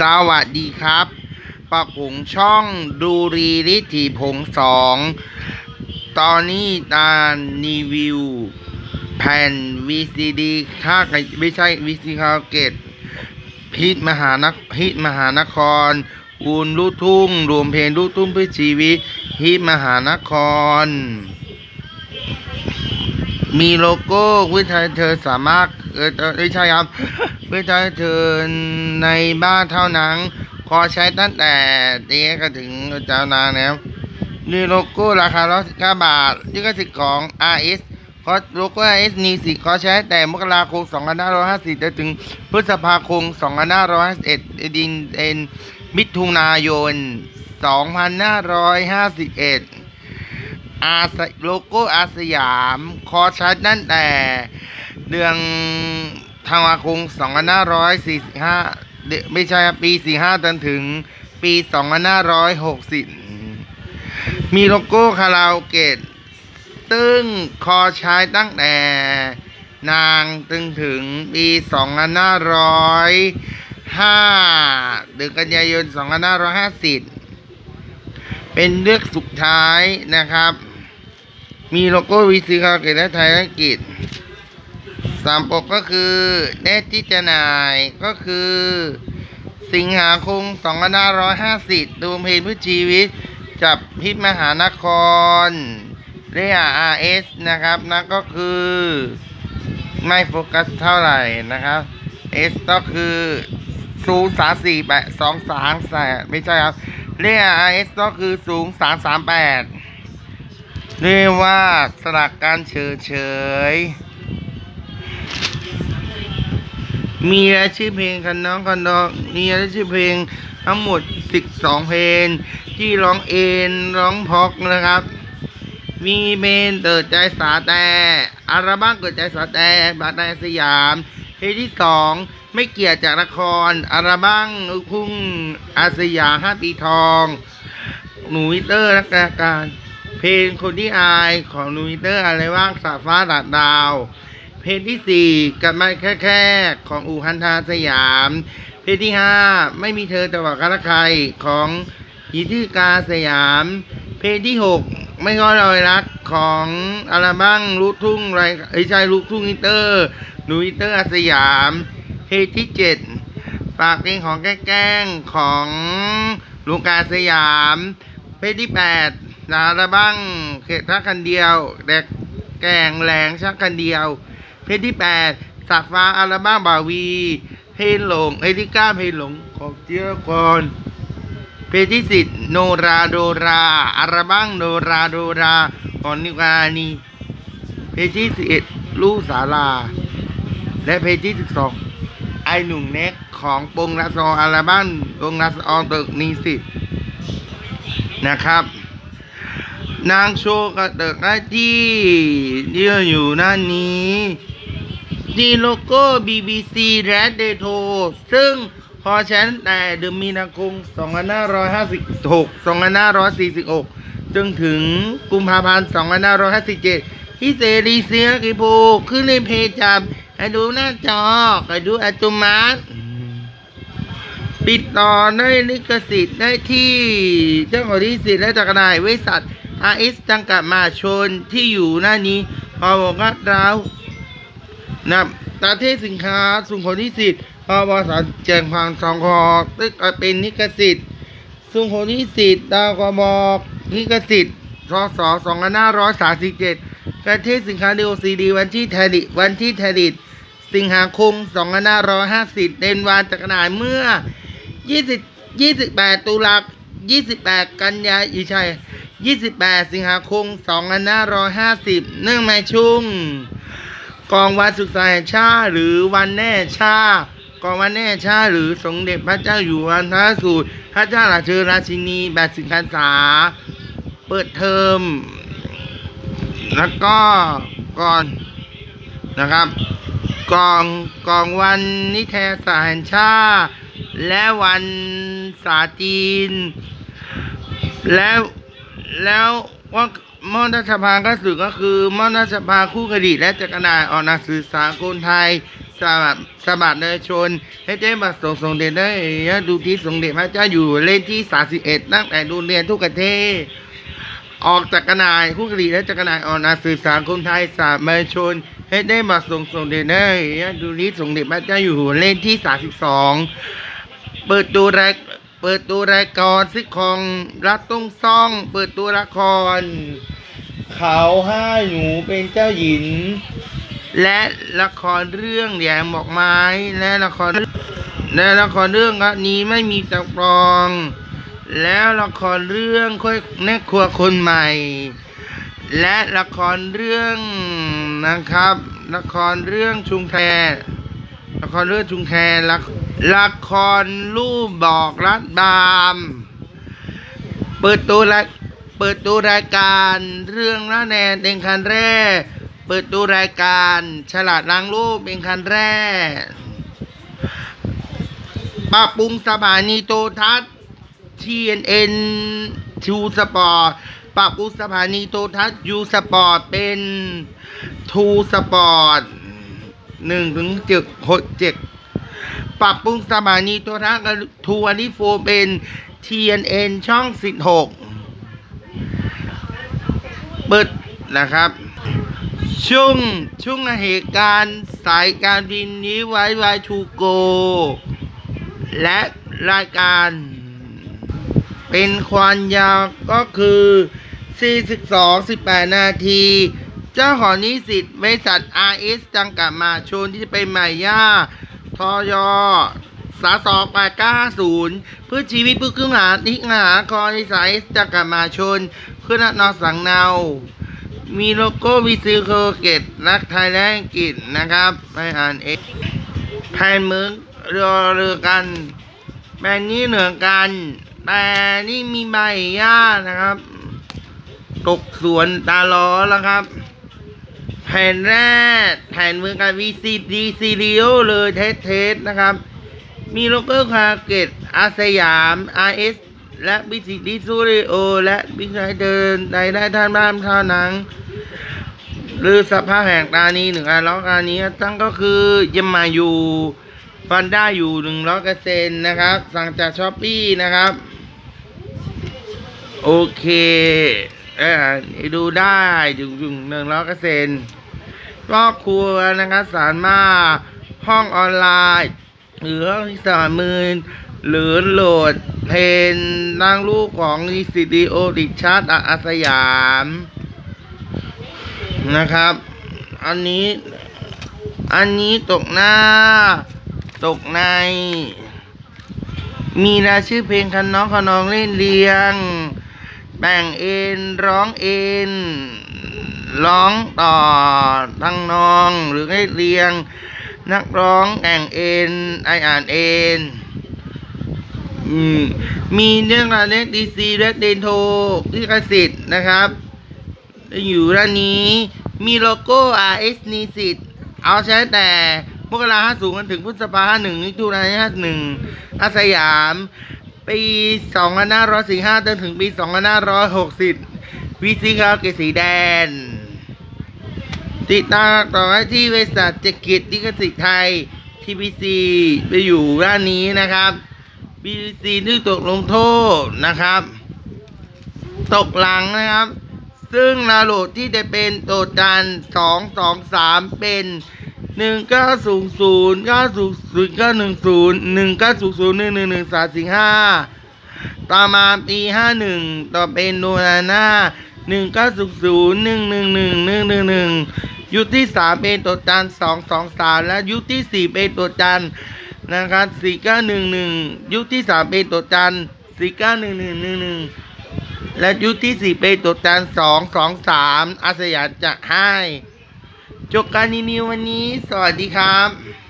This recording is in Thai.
สวัสดีครับปะผงช่องดูรีลิถีผงสองตอนนี้ตารีวิว แผ่น VCD ค่าไม่ใช่ VCD คาเกตฮิตมหานคฮิตมหานครอูนลูกทุ่ง รวมเพลงลูกทุ่งเพื่อชีวิตฮิตมหานคร มีโลโก้วิทยเธอสามารถเออเออไม่ใช่ครับ วิทยเธอในบ้านเท่านั้นขอใช้ตั้งแต่เด็กถึงเจ้านางนแล้วมีโลโก้ราคา119บาทลิขสิทธิ์ของ RS ขอโลโก้ RS มีสิขอใช้แต่มกราคม2550จนถึงพฤษภาคม2551ดินเอ็นมิถุนายน 2551อาสโลโก้อาสยาม คอใชัดตั้งแต่เดือน ธันวาคม2545ไม่ใช่ครับปี 45จนถึงปี 2560 มีโลโก้คาราโอเกะซึ่งคอใช้ตั้งแต่นางตึงถึงปี2505เดือนกันยายน 2550 เป็นเลือกสุดท้ายนะครับ มีโลโก้วีซีคาราเกตและไทยอังกฤษ สามปกก็คือเนตที่จะนายก็คือ สิงหาคม2550ดูเพลงเพื่อชีวิต จับพิษมหานครเรีย RS นะครับนั่นก็คือ ไม่โฟกัสเท่าไหร่นะครับ S ก็คือศูนย์สามสี่แปดสองสามแปดไม่ใช่ครับเรีย RS ก็คือสูงสามสามแปดเรียกว่าสลักการเฉยเฉย มีรายชื่อเพลงคันน้องคันดองมีรายชื่อเพลงทั้งหมด12เพลง ที่ร้องเอ็นร้องพอกนะครับ มีเมนเติดใจสาแต่อัลบั้มเกิดใจสาแต่บาดในสยามเพลงที่สองไม่เกี่ยวจากละครอัลบั้มลูกทุ่งอาสยามห้าปีทอง หนูวิเตอร์นักการ เพลงคนที่อายของหนูวิเตอร์อะไรว่างสาฟ้าดาดดาว เพลงที่สี่กับไม่แค่แค่ของอูฮันทาสยาม เพลงที่ห้าไม่มีเธอแต่ว่ากันละใครของยิทิกาสยาม เพลงที่หกไม่ง้อรอยรักของอัลบั้มลูกทุ่งไรไอ้ยลูกทุ่งอินเตอร์หนูอินเตอร์อาสยาม เพลงที่เจ็ดฝากเพลงของแกล้งของลูกาสยาม เพลงที่แปดนาระบ้างเขตทักคันเดียวแดกแกงแหลงชักคันเดียว เพลงที่แปดสักฟ้าอัลบั้มบาวี เพลงหลงเพลงที่เก้าเพลงหลงของเจ้ากรเพลงที่สิบโนราโดราอัลบั้มโนราโดราของนิวานีเพลงที่สิบเอ็ดลูกสาลา และเพลงที่สิบสองไอหนุ่มเน็กของปงรัสออัลบั้มปงรัสอตึกนีสิบนะครับ นางโชว์กระเติกหน้ที่ที่อยู่หน้านี้ ดีโลโก้ BBC Red d a t o ซึ่งพอใช้ตั้งแต่เดือนมีนาคม2556 2546 จนถึงกุมภาพันธ์ 2557 ที่เสรีเสียกิภูขึ้นในเพจจับให้ดูหน้าจอให้ดูอัตโมัติติดต่อได้ลิขสิทธิ์ได้ที่เจ้าของลิขสิทธิ์และจักรนายบริษัท RS จังกัดมาชนที่อยู่หน้านี้พอบอกว่าเรา นะตาเทศสินค้าสุงขนลิขสิทธิ์พอบสารแจ้งความสองคอตึกเป็นลิขสิทธิ์สุงขนลิขสิทธิ์ดาวกบอกลิขสิทธิ์พศ2537ประเทศสินค้าดีโอซีดีวันที่แทดิวันที่แทดิสิงหาคม2550เดนวานจักรนายเมื่อ20 28ตุลา28กันยาอีชัย28สิงหาคม2550เนื่องในช่วง กองวันศึกษาแห่งชาติหรือวันแน่ชาติกองวันแน่ชาติหรือสมเด็จพระเจ้าอยู่หัวทรสูตรพระเจ้าหลานเธอราชินีแบบสิงคันษาเปิดเทอมแล้วก็ก่อนนะครับ กองกองวันนิเทศศาสตร์แห่งชาติ และวันศาสตร์จีน แล้วแล้วว่า มอญสภาก็สื่อก็คือมอญสภาคู่คดีและจักรนายออกหนังสือสากลไทยสบัดสบัดเนยชน ให้ได้มาส่งส่งเด็จได้ดูที่สงเด็จพระเจ้าอยู่เล่นที่สาสิบเอ็ดตั้งแต่ดูเรียนทุกประเทศ ออกจากกรนายคู่กรีและจากรนายออนาสื่อสารคนไทยสามัญชน ให้ได้มาส่งส่งเด็จได้ดูนี้ส่งเด็จพระเจ้าอยู่หัวเล่นที่สาสิบสองเปิดตัวราย เปิดตัวรายการซิทคอมรักต้องซ่อง เปิดตัวละคร เขาห้าหนูเป็นเจ้าหญิง และละครเรื่องแหยมบอกไม้ และละครและละครเรื่องนี้ไม่มีตะกรอง แล้วละครเรื่องค่อยแม่ครัวคนใหม่ และละครเรื่องนะครับ ละครเรื่องชุงแพละครเรื่องชุงแพละ ละครรูปบอกรัดบาม เปิดตัวละเปิดตัวรายการเรื่องละแนนเป็นคันแรก เปิดตัวรายการฉลาดล้างรูปเป็นคันแรก ปรับปรุงสถานีโทรทัศน์ TNN ทูสปอร์ตปรับปรุงสถานีโทรทัศน์ยูสปอร์ตเป็นทูสปอร์ตหนึ่งถึงเจ็ดหกเจ็ด ปรับปรุงสถานีโทรทัศน์ทูอันนี้โฟเป็น TNN ช่องสิบหกเปิดนะครับช่วงช่วงเหตุการณ์สายการบินนี้ไว้ไว้ทูโก และรายการ เป็นความยาวก็คือ 42 18 นาที เจ้าของนิสิตบริษัท RS จังกับมาชนที่จะเป็นใหม่ย่า ทอยอสาสองแปดเก้าศูนย์เพื่อชีวิตพื่อครึ่งหาทิกหาคอนิสัยจักับมาชนเพื่อนนอสังเนา มีโลโก้วิซิโคเกตนักไทยและอังกฤษนะครับไปอ่านเองแผ่นมือเรือเรือกันแบรนด์นี้เหนือกันแต่นี่มีใบหญ้านะครับ ตกสวนตาล้อแล้วครับ แผ่นแรกแผ่นมือกัน VCD ซีเรียลเลยเทสเทสนะครับ มีโลโก้คาเกตอาสยาม RS และบิสิดิซูริโอ และบิสไเดินใดได้ท่านบ้านท่านัง หรือสภาพแห่งตานี้หนึ่งอันล้อการนี้ตั้งก็คือยมาอยู่ฟันได้อยู่หนึ่งร้อยเปอร์เซ็นต์นะครับ สั่งจากช้อปปี้นะครับ โอเค เออดูได้ถึงถึงหนึ่งร้อยเปอร์เซ็นต์รอบครัวนะครับสามารถห้องออนไลน์หรือห้องที่สามหมื่นหรือโหลดเพลงนั่งรูปของนิสิดีโอดิชาร์ดอาสยามนะครับ อันนี้ อันนี้ตกหน้า ตกใน มีรายชื่อเพลงคันน้องคันน้องเล่นเรียง แบ่งเอ็นร้องเอ็นร้องต่อทั้งนองหรือให้เรียง นักร้องแต่งเอ็นไออ่านเอ็นอมีเรื่องราวเล็กดีซีและเดนโทที่กสิทธิ์นะครับ อยู่ด้านนี้มีโลโก้ RS นิสิตเอาใช้แต่มกราห้าสูงจนถึงพฤษภาห้าหนึ่งมิถุนายห้าหนึ่งอาสยาม ปีสองพันห้าร้อยสี่ห้าจนถึงปีสองพันห้าร้อยหกสิบวิซีคาเกสีแดงติดตามต่อให้ที่บริษัทเจกิจลิขสิทธิ์ไทย TBC ไปอยู่ด้านนี้นะครับ BBC ที่ตกลงโทษนะครับ ตกหลังนะครับ ซึ่งนาโหลดที่จะเป็นโตจันสองสองสามเป็น หนึ่งเก้าศูนย์ศูนย์เก้าศูนย์ศูนย์เก้าหนึ่งศูนย์หนึ่งเก้าศูนย์ศูนย์หนึ่งหนึ่งหนึ่งสามสี่ห้าต่อมาปีห้าหนึ่งต่อเป็นโนนาน่าหนึ่งเก้าศูนย์ศูนย์หนึ่งหนึ่งหนึ่งหนึ่งหนึ่งหนึ่งยุคที่สามเป็นตัวจันสองสองสามและยุคที่สี่เป็นตัวจันนะครับสี่เก้าหนึ่งหนึ่งยุคที่สามเป็นตัวจันสี่เก้าหนึ่งหนึ่งหนึ่งหนึ่งและยุคที่สี่เป็นตัวจานสองสองสามอาสยามจะให้ จบการรีวิววันนี้ สวัสดีครับ